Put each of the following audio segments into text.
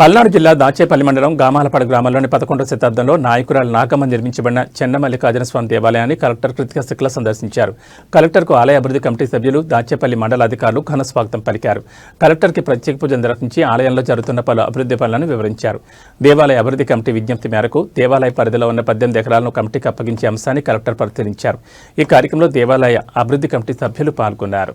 పల్నాడు జిల్లా దాచేపల్లి మండలం గామాలపాడు గ్రామంలోని పదకొండవ శతాబ్దంలో నాయకురాలు నాగమ్మ నిర్మించబడిన చెన్నమల్లికార్జున స్వామి దేవాలయాన్ని కలెక్టర్ కృతిక శుక్ల సందర్శించారు. కలెక్టర్కు ఆలయ అభివృద్ధి కమిటీ సభ్యులు దాచేపల్లి మండల అధికారులు ఘన స్వాగతం పలికారు. కలెక్టర్కి ప్రత్యేక పూజ నిర్వహించి ఆలయంలో జరుగుతున్న పలు అభివృద్ధి పనులను వివరించారు. దేవాలయ అభివృద్ధి కమిటీ విజ్ఞప్తి మేరకు దేవాలయ పరిధిలో ఉన్న పద్దెనిమిది ఎకరాలను కమిటీకి అప్పగించే అంశాన్ని కలెక్టర్ పరిశీలించారు. ఈ కార్యక్రమంలో దేవాలయ అభివృద్ధి కమిటీ సభ్యులు పాల్గొన్నారు.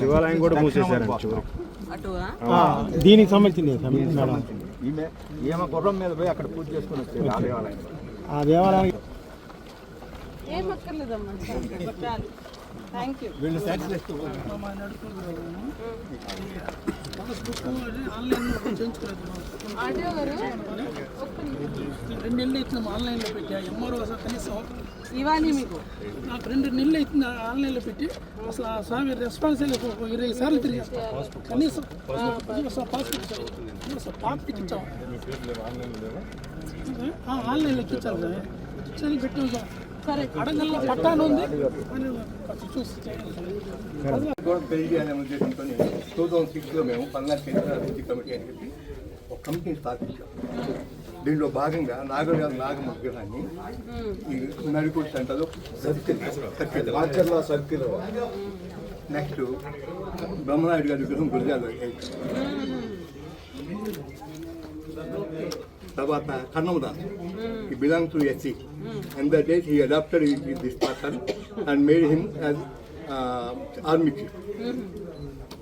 శివాలయం. కూడా ఆ, దీనికి సంబంధించింది మేడం. ఈమె ఈమె గుర్రం మీద పోయి అక్కడ పూజ చేసుకుని వచ్చేది ఆ దేవాలయం. ఆ దేవాలయానికి ఏం అక్కర్లేదమ్మా. వీళ్ళు గారు రెండు నెలలు ఇచ్చిన ఆన్లైన్లో పెట్టా ఎంఆర్ఓ అసలు కనీసం ఇవ్వాలి మీకు? నాకు రెండు నెలలు ఇచ్చిన ఆన్లైన్లో పెట్టి. అసలు ఆ స్వామి రెస్పాన్స్ ఇరవై సార్లు తిరిగి కనీసం పాస్పోర్ట్ ఇచ్చాం. అసలు పాస్పోర్ట్ ఇచ్చాం ఆ, ఆన్లైన్లో ఎక్కించాలి సార్. ఇచ్చాను పెట్టి సరే అడగల్లో పట్టాను ఉంది. ఉద్దేశంతో టూ థౌసండ్ సిక్స్లో మేము పల్నాడు కేంద్ర అభివృద్ధి కమిటీ అని చెప్పి ఒక కమిటీని స్థాపించాం. దీంట్లో భాగంగా నాగరాజు నాగమ్మ విగ్రహాన్ని ఈ నడిపూడి సెంటర్లో సర్కిల్. నెక్స్ట్ బ్రహ్మనాయుడు గారి విగ్రహం గురిజాలో తర్వాత Kannamadas he belongs to SC and that day he adopted his- this person and made him as uh, army chief.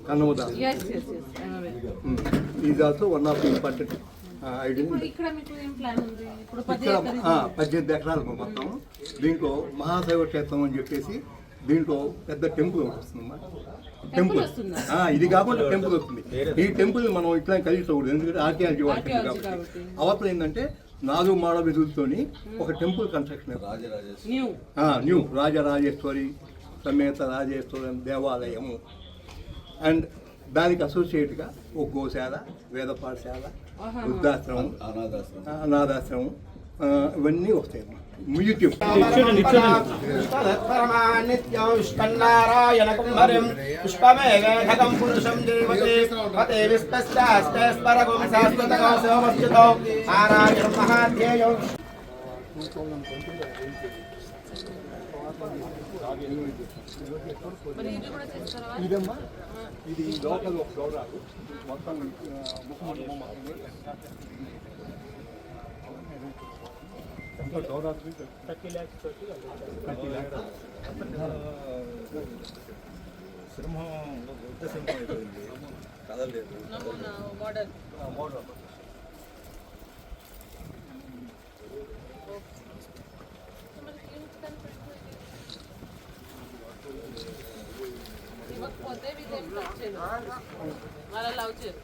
Kannamadas is also one of the important identity ఇప్పుడు ఇక్కడ మీకు ఏం ప్లాన్ ఉంది? ఇప్పుడు పది ఇక్కడ ఎకరాలు ఆ, పద్దెనిమిది ఎకరాలు మొత్తం. దీంట్లో మహాశైవ క్షేత్రం అని చెప్పేసి దీంట్లో పెద్ద టెంపుల్ ఒకటి వస్తుందమ్మా టెంపుల్ ఇది కాకుండా టెంపుల్ వస్తుంది. ఈ టెంపుల్ మనం ఇట్లా కలిసుకోకూడదు ఎందుకంటే ఆర్కియాలజీ వాడుతుంది Archaeology కాబట్టి. అవతల ఏంటంటే నాలుగు మాడ విధులతోని ఒక temple construction new new Rajarajeshwari సమేత రాజేశ్వరి దేవాలయము. అండ్ దానికి అసోసియేట్గా ఒక గోశాల వేద పాఠశాల వృద్ధాశ్రమం అనాథాశ్రమం. ఇవన్నీ వస్తాయి అన్నమాట మ్యూజియం నిత్యం విష్ణన్నారాయణకం హరిం పుష్పమేఘం పురుషం దేవతే పతే శాశ్వతగం మహాధ్యేయం. మరి ఇది ఇదమ్మా లోకల్ ఒక మొత్తం ముఖం బొమ్మ. ఎంత గౌరాలు? 30 lakhs. నమూనా మోడల్ ఆ, మోడల్. ఇవ్వకపోతే వీళ్ళు ఏం లవ్ చేయరు వాళ్ళ లవ్ చేయరు